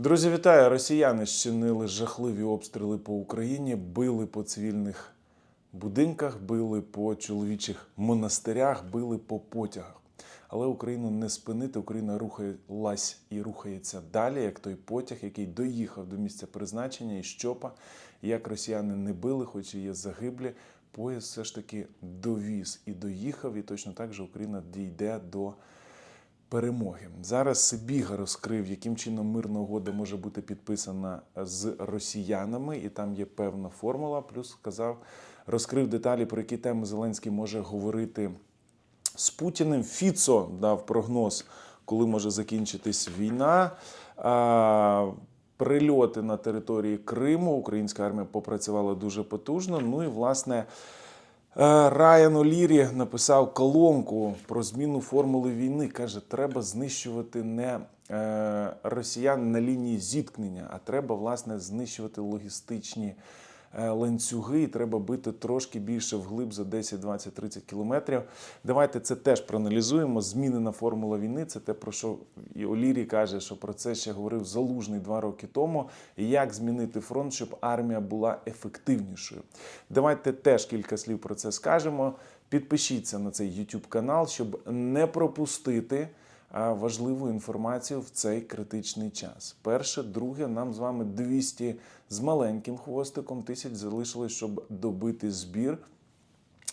Друзі, вітаю! Росіяни щинили жахливі обстріли по Україні, били по цивільних будинках, били по чоловічих монастирях, били по потягах. Але Україну не спинити. Україна рухалась і рухається далі, як той потяг, який доїхав до місця призначення і щопа. Як росіяни не били, хоч і є загиблі, поїзд все ж таки довіз і доїхав, і точно так же Україна дійде до перемоги. Зараз Сибіга розкрив, яким чином мирна угода може бути підписана з росіянами, і там є певна формула. Плюс сказав, розкрив деталі, про які теми Зеленський може говорити з Путіним. Фіцо дав прогноз, коли може закінчитись війна. Прильоти на території Криму. Українська армія попрацювала дуже потужно. Ну і власне. Е, Райан Олірі написав колонку про зміну формули війни. Каже, треба знищувати не е, росіян на лінії зіткнення, а треба власне знищувати логістичні ланцюги. І треба бити трошки більше вглиб за 10, 20, 30 кілометрів. Давайте це теж проаналізуємо. Змінена формула війни. Це те, про що і Олірі каже, що про це ще говорив Залужний два роки тому. Як змінити фронт, щоб армія була ефективнішою. Давайте теж кілька слів про це скажемо. Підпишіться на цей YouTube канал, щоб не пропустити важливу інформацію в цей критичний час. Перше, друге, нам з вами 200 з маленьким хвостиком тисяч залишилось, щоб добити збір.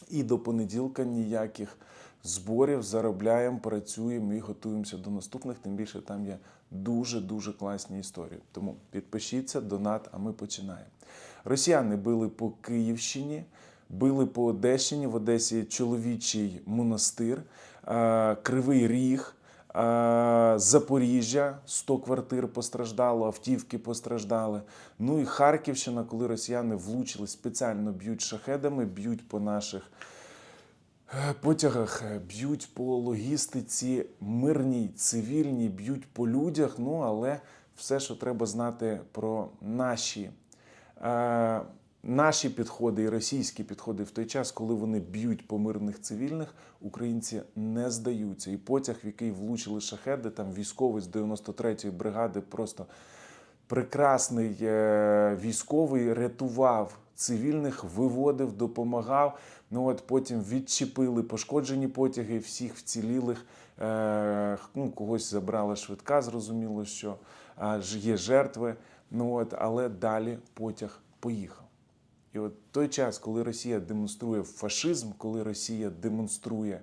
І до понеділка ніяких зборів заробляємо, працюємо і готуємося до наступних. Тим більше там є дуже дуже класні історії. Тому підпишіться, донат, а ми починаємо. Росіяни били по Київщині, били по Одещині. В Одесі чоловічий монастир, Кривий Ріг. Е, Запоріжжя 100 квартир постраждало, автівки постраждали. Ну і Харківщина, коли росіяни влучили, спеціально б'ють шахедами, б'ють по наших е, потягах, е, б'ють по логістиці мирній, цивільній, б'ють по людях. Ну але все, що треба знати про наші. Е, Наші підходи і російські підходи в той час, коли вони б'ють по мирних цивільних, українці не здаються. І потяг, в який влучили шахеди, там військовий з 93-ї бригади, просто прекрасний е, військовий рятував цивільних, виводив, допомагав. Ну от потім відчепили пошкоджені потяги, всіх вцілілих. Е, ну, когось забрала швидка, зрозуміло, що а, є жертви. Ну от, але далі потяг поїхав. І от той час, коли Росія демонструє фашизм, коли Росія демонструє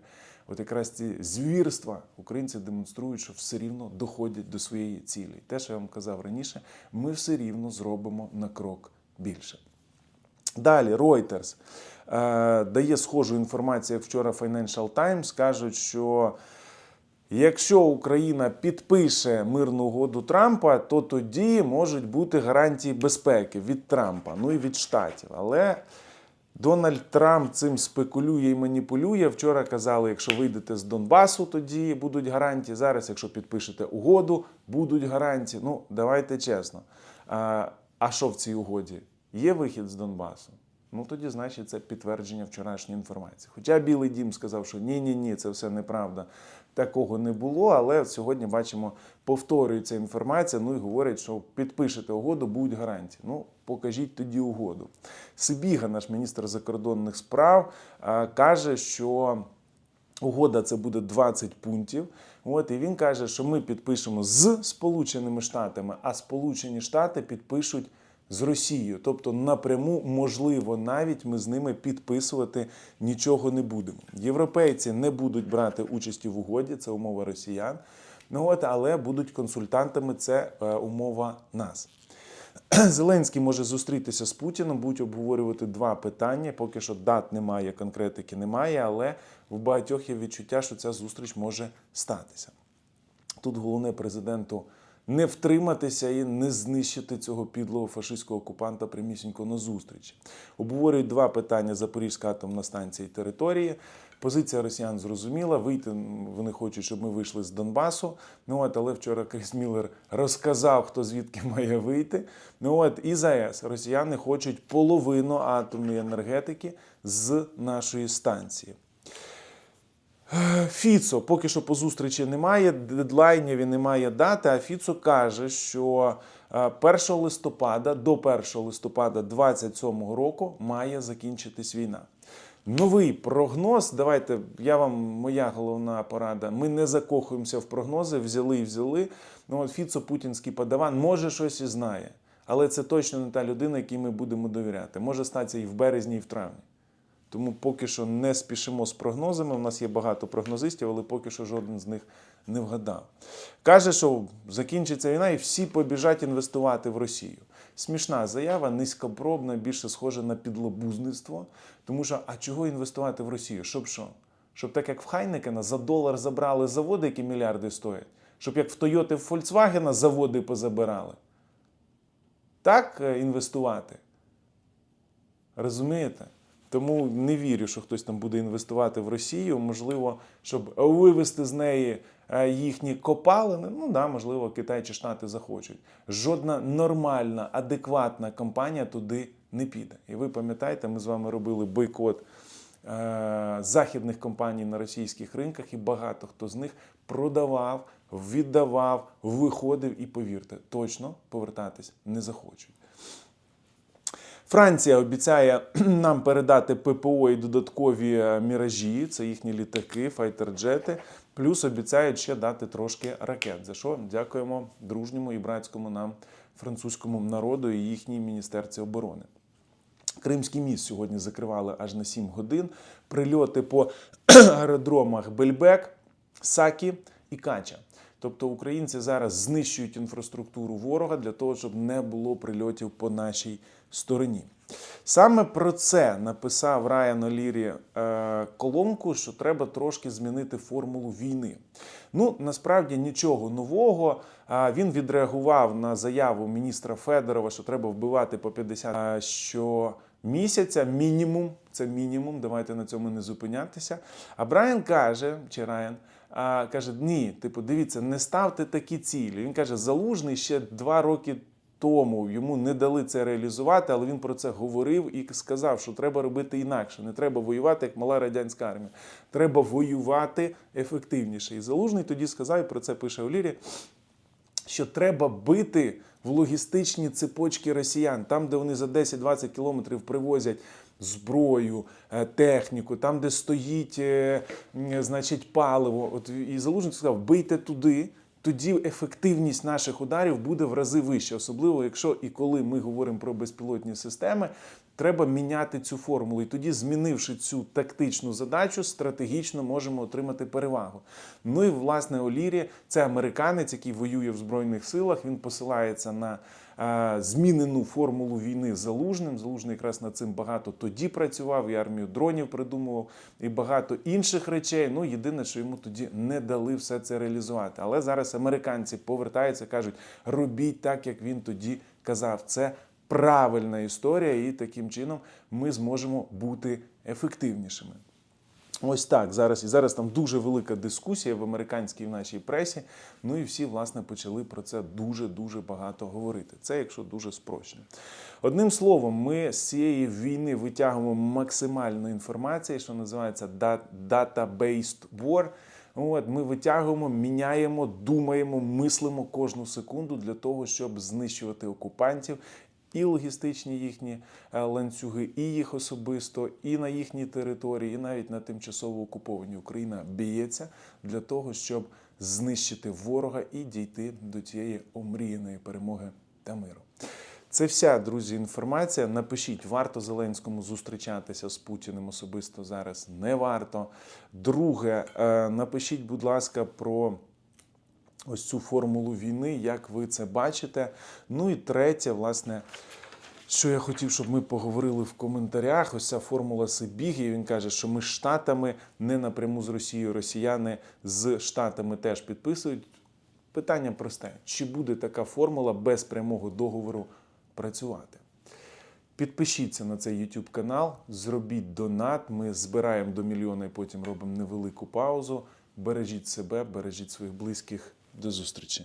от якраз ці звірства, українці демонструють, що все рівно доходять до своєї цілі. Те, що я вам казав раніше, ми все рівно зробимо на крок більше. Далі Reuters е, дає схожу інформацію, як вчора Financial Times, кажуть, що якщо Україна підпише мирну угоду Трампа, то тоді можуть бути гарантії безпеки від Трампа, ну і від Штатів. Але Дональд Трамп цим спекулює і маніпулює. Вчора казали, якщо вийдете з Донбасу, тоді будуть гарантії. Зараз, якщо підпишете угоду, будуть гарантії. Ну, давайте чесно. А, що в цій угоді? Є вихід з Донбасу? Ну тоді, значить, це підтвердження вчорашньої інформації. Хоча Білий Дім сказав, що ні, ні, це все неправда. Такого не було, але сьогодні бачимо, повторюється інформація. Ну і говорять, що підпишете угоду, будуть гарантії. Ну, покажіть тоді угоду. Сибіга, наш міністр закордонних справ, каже, що Угода це буде 20 пунктів. От і він каже, що ми підпишемо з Сполученими Штатами, а Сполучені Штати підпишуть з Росією. Тобто напряму, можливо, навіть ми з ними підписувати нічого не будемо. Європейці не будуть брати участі в угоді, це умова росіян. Ну от, але будуть консультантами, це е, умова нас. Зеленський може зустрітися з Путіном, будуть обговорювати два питання. Поки що дат немає, конкретики немає, але в багатьох є відчуття, що ця зустріч може статися. Тут головне президенту не втриматися і не знищити цього підлого фашистського окупанта прямісінько на зустрічі. Обговорюють два питання: Запорізька атомна станція і території. Позиція росіян зрозуміла. Вийти вони хочуть, щоб ми вийшли з Донбасу. Ну от, але вчора Кріс Міллер розказав, хто звідки має вийти. Ну от і ЗАЕС росіяни хочуть половину атомної енергетики з нашої станції. Е, Фіцо поки що по зустрічі немає, дедлайнів і немає дати. А Фіцо каже, що е, 1 листопада до 1 листопада 2027 року має закінчитись війна. Новий прогноз. Давайте я вам моя головна порада. Ми не закохуємося в прогнози, взяли і взяли. Ну от Фіцо, путінський подаван, може щось і знає, але це точно не та людина, якій ми будемо довіряти. Може статися і в березні, і в травні. Тому поки що не спішимо з прогнозами. У нас є багато прогнозистів, але поки що жоден з них не вгадав. Каже, що закінчиться війна і всі побіжать інвестувати в Росію. Смішна заява, низькопробна, більше схожа на підлобузництво. Тому що, а чого інвестувати в Росію? Щоб що? Щоб так як в Хайнекена за долар забрали заводи, які мільярди стоять, щоб як в Тойоти в Volkswagen заводи позабирали. Так е, інвестувати. Розумієте? Тому не вірю, що хтось там буде інвестувати в Росію. Можливо, щоб вивести з неї е, їхні копалини. Ну да, можливо, Китай чи Штати захочуть. Жодна нормальна, адекватна компанія туди не піде. І ви пам'ятаєте, ми з вами робили бойкот е, західних компаній на російських ринках, і багато хто з них продавав, віддавав, виходив і повірте, точно повертатись не захочуть. Франція обіцяє нам передати ППО і додаткові е, міражі, це їхні літаки, файтерджети. Плюс обіцяють ще дати трошки ракет. За що дякуємо дружньому і братському нам французькому народу і їхній міністерці оборони. Кримський міст сьогодні закривали аж на 7 годин. Прильоти по аеродромах Бельбек, Сакі і Кача. Тобто українці зараз знищують інфраструктуру ворога для того, щоб не було прильотів по нашій стороні. Саме про це написав Райан Олірі е, колонку, що треба трошки змінити формулу війни. Ну, насправді нічого нового. А Він відреагував на заяву міністра Федорова, що треба вбивати по 50 а, що місяця, мінімум, це мінімум, давайте на цьому не зупинятися. А Брайан каже, чи Райан, каже: ні, типу, дивіться, не ставте такі цілі. Він каже, залужний ще два роки тому йому не дали це реалізувати, але він про це говорив і сказав, що треба робити інакше. Не треба воювати як мала радянська армія. Треба воювати ефективніше. І залужний тоді сказав, і про це пише Олірі, що треба бити в логістичні цепочки росіян, там, де вони за 10-20 кілометрів привозять зброю, е, техніку, там, де стоїть е, значить, паливо. От і Залужний сказав, бийте туди. Тоді ефективність наших ударів буде в рази вища, особливо якщо і коли ми говоримо про безпілотні системи, треба міняти цю формулу. І тоді, змінивши цю тактичну задачу, стратегічно можемо отримати перевагу. Ну і власне Олірі це американець, який воює в збройних силах. Він посилається на змінену формулу війни залужним. Залужний якраз над цим багато тоді працював, і армію дронів придумував, і багато інших речей. Ну єдине, що йому тоді не дали все це реалізувати. Але зараз американці повертаються, кажуть, робіть так, як він тоді казав. Це правильна історія, і таким чином ми зможемо бути ефективнішими. Ось так зараз і зараз там дуже велика дискусія в американській в нашій пресі. Ну і всі власне почали про це дуже дуже багато говорити. Це якщо дуже спрощено. Одним словом, ми з цієї війни витягуємо максимальну інформацію, що називається data-based war. От ми витягуємо, міняємо, думаємо, мислимо кожну секунду для того, щоб знищувати окупантів і логістичні їхні е, ланцюги, і їх особисто, і на їхній території, і навіть на тимчасово окупованій Україна б'ється для того, щоб знищити ворога і дійти до цієї омріяної перемоги та миру. Це вся, друзі, інформація. Напишіть, варто Зеленському зустрічатися з Путіним особисто зараз. Не варто. Друге, е, напишіть, будь ласка, про ось цю формулу війни, як ви це бачите. Ну і третє, власне, що я хотів, щоб ми поговорили в коментарях. Ось ця формула Сибіги. Він каже, що ми Штатами не напряму з Росією. Росіяни з Штатами теж підписують. Питання просте: чи буде така формула без прямого договору працювати? Підпишіться на цей YouTube канал, зробіть донат. Ми збираємо до мільйона і потім робимо невелику паузу. Бережіть себе, бережіть своїх близьких. До зустрічі!